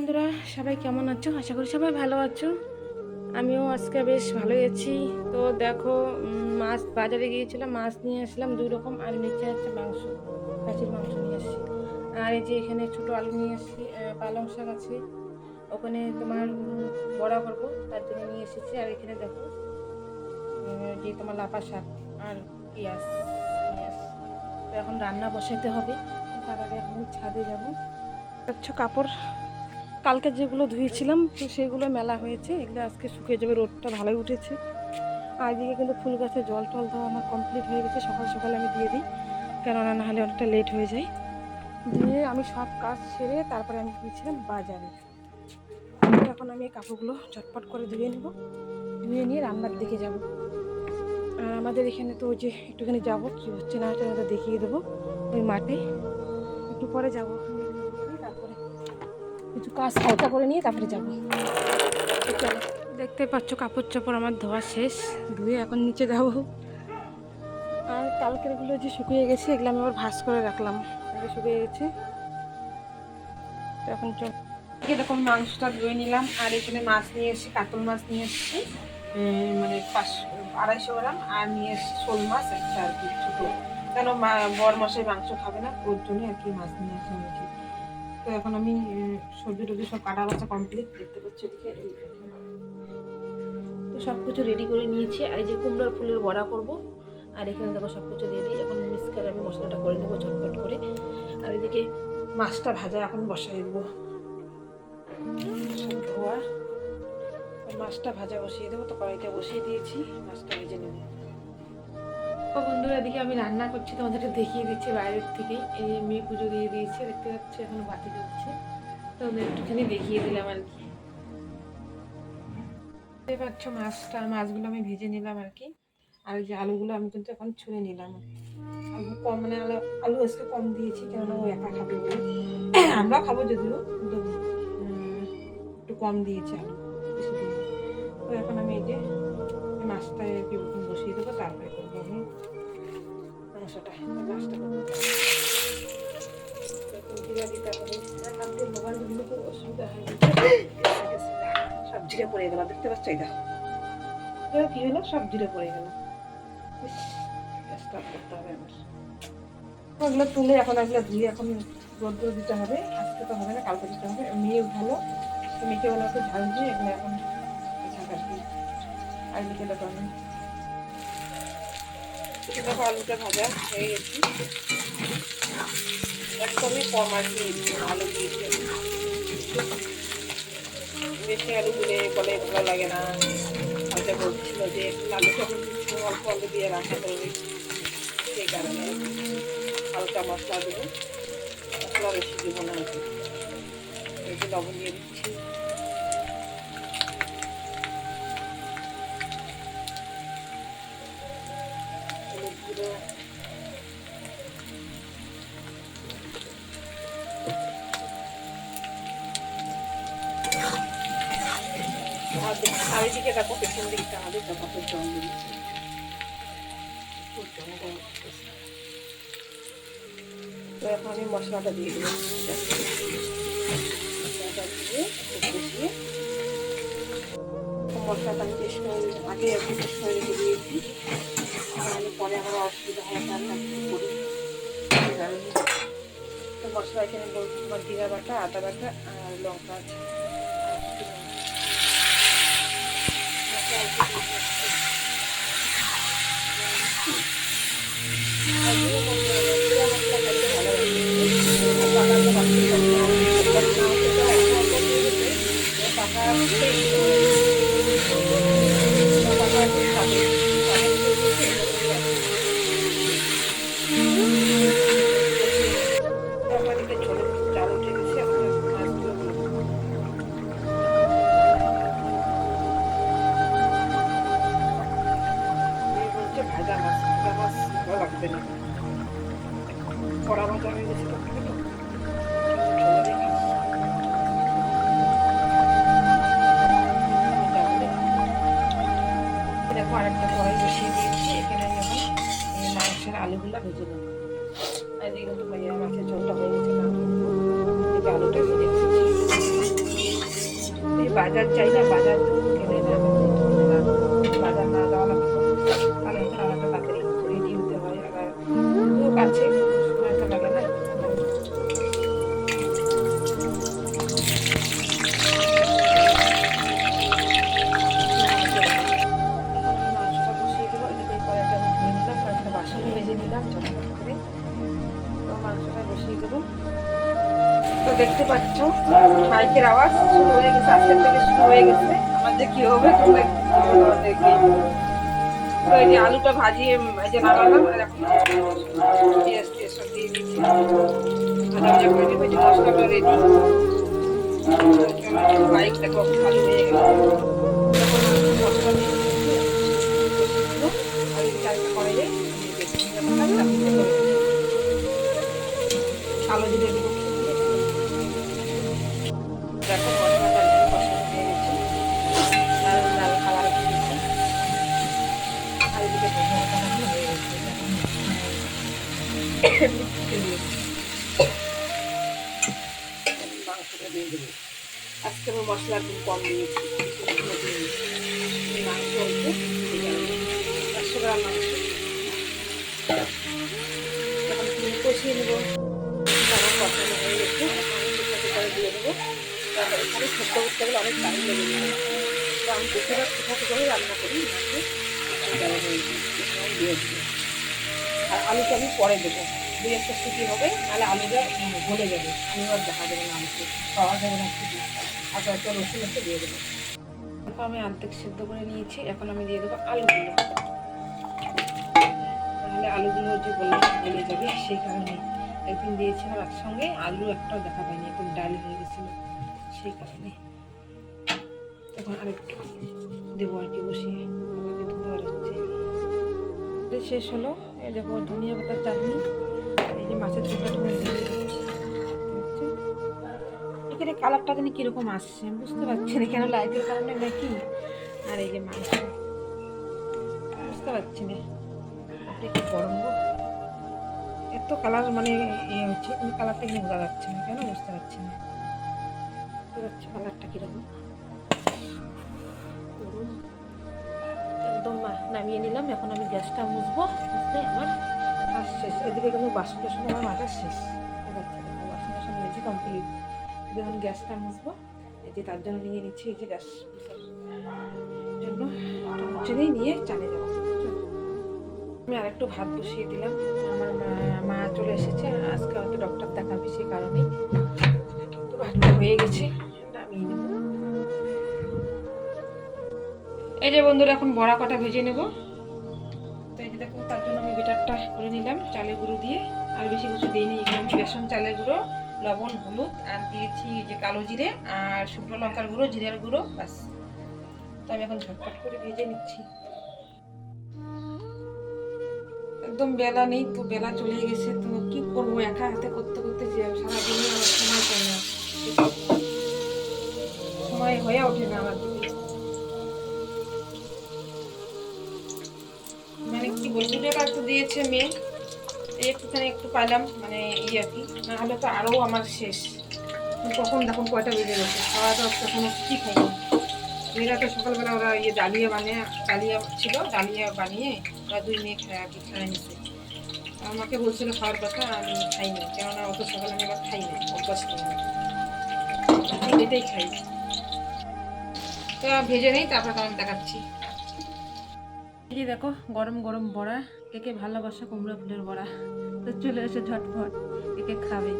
বন্ধুরা, সবাই কেমন আছো? আশা করি সবাই ভালো আছো। আমিও আজকে বেশ ভালোই আছি। তো দেখো মাছ বাজারে গিয়েছিলাম, মাছ নিয়ে আসলাম দুই রকম, আর নিচে আছে মাংস, খাসির মাংস নিয়ে আসছি। আর এই যে এখানে ছোটো আলু নিয়ে আসছি পালং শাক আছে। ওখানে তোমার বড়া করব, তার জন্য নিয়ে এসেছি। আর এখানে দেখো যে তোমার লাপা শাক আর পেঁয়াজ পেঁয়াজ তো এখন রান্না বসাতে হবে, তার আগে এখন ছাদে যাব। কাপড় কালকে যেগুলো ধুয়েছিলাম, তো সেগুলো মেলা হয়েছে। এগুলো আজকে শুকিয়ে যাবে, রোদটা ভালোই উঠেছে। আর এদিকে কিন্তু ফুল গাছে জল টল দেওয়া আমার কমপ্লিট হয়ে গেছে, সকাল সকাল আমি দিয়ে দিই, কেননা না হলে অনেকটা লেট হয়ে যায়। দিয়ে আমি সব কাজ সেরে তারপরে আমি গিয়েছিলাম বাজারে। এখন আমি এই কাপড়গুলো চটপট করে ধুয়ে নেব। ধুয়ে নিয়ে রান্নার দিকে যাব। আর আমাদের এখানে তো ওই যে একটুখানি যাব কী হচ্ছে না হচ্ছে দেখিয়ে দেবো ওই মাঠে। একটু পরে যাব। কিছু কাজ হালকা করে নিয়ে তারপরে যাব। দেখতে পাচ্ছ কাপড় চাপড় আমার ধোয়া শেষ ধুয়ে এখন নিচে যাব। আর কালকেরগুলো যে শুকিয়ে গেছে এগুলো আমি আবার ভাস করে রাখলাম। এগুলো শুকিয়ে গেছে। তো এখন চল এরকম মাংসটা ধুয়ে নিলাম আর এখানে মাছ নিয়ে এসেছি কাতল মাছ নিয়ে এসেছি। মানে পাঁচশো আড়াইশো গ্রাম আর নিয়ে এসেছি শোল মাছ একটা আর কি ছোটো। কেন বর মশাই মাংস খাবে না ওর জন্য আর কি মাছ নিয়ে তো এখন আমি সবজি টবজি সব কাটা বাচ্চা কমপ্লিট দেখতে পাচ্ছি তো সব কিছু রেডি করে নিয়েছি। আর এই যে কুমড়োর ফুলের বড়া করব। আর এখানে দেখো সব কিছু রেডি এখন মিক্স করে আমি মশলাটা করে নেব ঝটপট করে। আর এদিকে মাছটা ভাজা এখন বসাই দেবো। ধোয়া। মাছটা ভাজা বসিয়ে দেবো। তো কড়াইটা বসিয়ে দিয়েছি। মাছটা ভেজে নেব। তো বন্ধুরা, এদিকে আমি রান্না করছি, তোমাদেরকে দেখিয়ে দিচ্ছি বাইরের থেকে। এই মেয়ে পুজো দিয়ে দিয়েছে, দেখতে পাচ্ছি এখন বাতি জ্বলছে। তো ওদের একটুখানি দেখিয়ে দিলাম আর কি। দেখতে পাচ্ছ মাছটা, মাছগুলো আমি ভেজে নিলাম আর কি। আর যে আলুগুলো আমি কিন্তু এখন ছুঁড়ে নিলাম। আলু কম মানে আলু আলু আজকে কম দিয়েছি, কেননা ও একা খাবে আমরা খাব যদিও, কিন্তু একটু কম দিয়েছি আলু। তো এখন আমি এই যে এই মাছটা আর কি বসিয়ে দেবো? তারপরে করব আমি। মাংসটা সব পড়ে দেখতে হলো? সব পড়ে ওগুলো তুলে এখন এগুলো ধুয়ে এখন রোদ্র দিতে হবে। আজকে তো হবে না, কালকে দিতে হবে। মেয়ে ভালো মেয়েকে একটু ঝাল দিয়ে এগুলো এখন আর এদিকে দেখো দেখো আলুটা ভাজা হয়ে গেছি। একদমই কম আর কি আলু দিয়েছি বেশি আলু দিলে বলে ভালো লাগে না। হয়তো বলছিল যে আলু যখন দিচ্ছ, অল্প আলু দিয়ে রান্না করবে সেই কারণে হালকা মশলা দেবো। মশলা বেশি দেবো না। আর কি লবণ দিয়ে দিচ্ছি। চারিদিকে দেখো পেছন দিকটা আমাদের কত খুব জঙ্গল তো এখন আমি মশলাটা দিয়ে দেবো মশলাটা দিয়ে কষিয়ে মশলাটা আমি করে আগে একটু টেস্ট করে দিয়েছি। পরে আমার অসুবিধা হয় কি করি। তো মশলা এখানে বলছি, তোমার জিরা বাটা, আদা বাটা আর লঙ্কা আছে আর কড়া ভাজা হয়ে গেছে তো থেকে তো দিয়ে খাস। তাহলে এই দেখো আরেকটা কড়াই বসিয়ে দিয়েছি এখানে আমি এই মাংসের আলুগুলো ভেজে নেব আর ভাইয়া মাছের ঝোলটা হয়ে আলুটা ভেজে নিচ্ছি বাজার চাই না বাজার গেলে না বাজার না যাওয়া লাগতো হতে হয় আবার লোক তো দেখতে পাচ্ছ, মাইকের আওয়াজ শুরু হয়ে গেছে, আজকের থেকে শুরু হয়ে গেছে। আমাদের কি হবে, তোমরা বলো তো আলুটা ভাজিয়ে যে মশলাটা রেডি বাইক দেখো ভালো হয়ে গেল। মশলা মাংসটা দিয়ে দেবো আজকে আমি মশলা একটু কম দিয়েছি। মাংস অল্প একশো গ্রাম মাংস কষিয়ে নেব। গেছে আমি দিয়ে দেবো। সেদ্ধ করতে অনেক তো আমি করে রান্না করি দিয়ে আর আমি পরে দেবো দুই একটা সুটি হবে নাহলে আলুটা গলে যাবে আমি আর দেখা যাবে না আলুতে পাওয়া যাবে না সুটি আর কয়েকটা রসুন একটু দিয়ে দেবো আমি অর্ধেক সেদ্ধ করে নিয়েছি এখন আমি দিয়ে দেবো আলুগুলো তাহলে আলুগুলো যে গলে যাবে, সেই কারণে একদিন দিয়েছিলাম একসঙ্গে, আলু একটাও দেখা পাইনি, একদম ডাল হয়ে গেছিল। সেই কারণে এখন আরেকটু দেবো আর কি বসিয়ে শেষ হলো। এই দেখো, ধনিয়া পাতার চাটনি, এই যে মাছের? এখানে কালারটা জানি কীরকম আসছে বুঝতে পারছি না কেন লাইটের কারণে নাকি। আর এই যে মাংস, বুঝতে পারছি না। কি গরম এত কালার মানে ইয়ে হচ্ছে ওই কালারটা কিন্তু বোঝা যাচ্ছে না, কেন বুঝতে পারছি না? পারছি কালারটা কীরকম? একদম নামিয়ে নিলাম, এখন আমি গ্যাসটা মুছবো মুছলে আমার কাজ শেষ। এদিকে কিন্তু বাসন টাসন আমার মাজা শেষ। বাসন টাসন মেজে কমপ্লিট যখন গ্যাসটা মুছবো, এই যে তার জন্য নিয়ে নিচ্ছি, এই যে গ্যাস জন্য। মুছে নিয়ে নিয়ে চালে যাব। আমি আরেকটু ভাত বসিয়ে দিলাম। আমার মা- চলে এসেছে। আজকে হয়তো ডক্টর দেখাবে সেই কারণেই। ভাতটা হয়ে গেছে। নামিয়ে এই যে বন্ধুরা, এখন বড়া কটা ভেজে নেব। তো এই যে দেখো, তার জন্য আমি বেটারটা করে নিলাম চালের গুঁড়ো দিয়ে। আর বেশি কিছু দিইনি। এখানে বেসন, চালের গুঁড়ো, লবণ, হলুদ, আর দিয়েছি যে কালো জিরে আর শুকনো লঙ্কার গুঁড়ো, জিরের গুঁড়ো, ব্যাস। তো আমি এখন ঝটপট করে ভেজে নিচ্ছি। একদম বেলা নেই, তো বেলা চলে গেছে, তো কি করব? একা হাতে করতে করতে যে সারাদিনই আমার সময় পাই না। সময় হয়ে ওঠে না আমার। মানে কি বলব দুটোটা একটু দিয়েছে মেয়ে। একটুখানি একটু পাইলাম মানে ই আর কি। নাহলে তো আরও আমার শেষ। কখন দেখুন কয়টা বেজে গেছে? খাওয়া দাওয়া এখনও কি খাইনি মেয়েরা তো সকালবেলা ওরা ইয়ে ডালিয়া বানিয়ে, ডালিয়া ছিল, ডালিয়া বানিয়ে ওরা দুই মেয়ে খায় আর কি, খায় নিছে আমাকে বলছিল খাওয়ার কথা, আমি খাইনি। কেননা অত সকালে আমি আবার খাই না অভ্যাস আমার। আমি এটাই খাই। তো ভেজে নেই, তারপর আমি দেখাচ্ছি। এই দেখো, গরম গরম বড়া। কে কে ভালোবাসা কুমড়ো ফুলের বড়া। তো চলে এসে ঝটফট কে কে খাবে।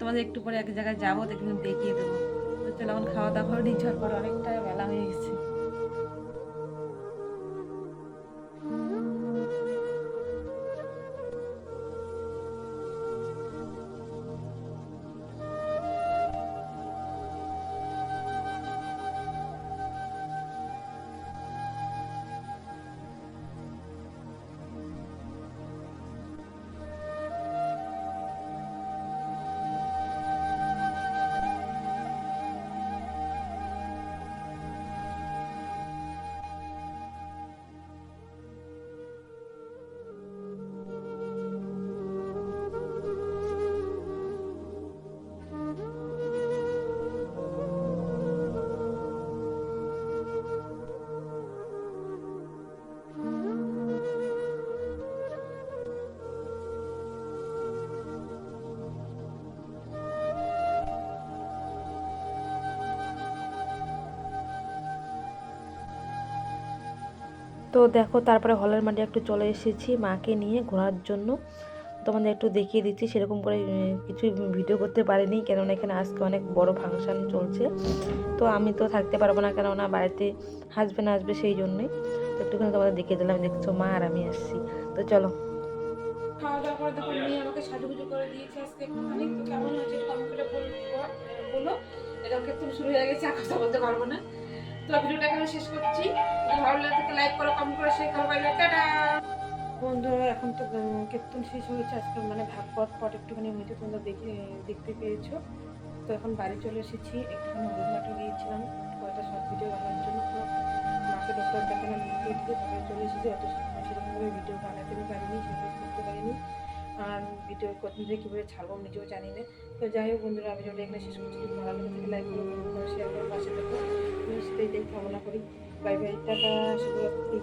তোমাদের একটু পরে এক জায়গায় যাব কিন্তু দেখিয়ে দেবো। তো চলো এখন খাওয়া দাওয়া করে নিই, ঝটপট অনেকটা। তো দেখো, তারপরে হলের মাঠে একটু চলে এসেছি মাকে নিয়ে ঘোরার জন্য। তোমাদের একটু দেখিয়ে দিচ্ছি, সেরকম করে কিছু ভিডিও করতে পারিনি, কেননা এখানে আজকে অনেক বড় ফাংশন চলছে। তো আমি তো থাকতে পারব না, কেননা বাড়িতে হাজবেন্ড আসবে সেই জন্যই। তো একটুখানি তোমাদের দেখিয়ে দিলাম, দেখছ মা আর আমি আসছি। তো চলো। খাওয়া দাওয়া করে দেখো আমাকে সাজুগুজু করে দিয়েছে আজকে তো কেমন হয়েছে? করে বলো এটা শুরু হয়ে গেছে, আর কথা বলতে পারব না। তো ভিডিওটা এখানে শেষ করছি। ভালো লাগে লাইক করো কমেন্ট করে শেয়ার করো টাটা! বন্ধুরা এখন তো কীর্তন শেষ হয়েছে, আজকে মানে ভাগবত পট একটুখানি হয়েছে তোমরা দেখে, দেখতে পেয়েছ। তো এখন বাড়ি চলে এসেছি, একটুখানি হলুদ মাঠে গিয়েছিলাম, কয়েকটা শর্ট ভিডিও বানানোর জন্য। তো মাকে ডক্টর দেখালাম দিয়ে তারপরে চলে এসেছি, অত সেরকমভাবে ভিডিও বানাতে পারিনি সেগুলো করতে পারিনি। আর ভিডিও করতে কীভাবে ছাড়বো আমি নিজেও জানি না। তো যাই হোক বন্ধুরা, আমি যদি এখানে শেষ করছি। ভালো লাগে লাইক করো শেয়ার করো পাশে থাকো। সেটাই কামনা করি। বাই বাই টাটা, শুভরাত্রি।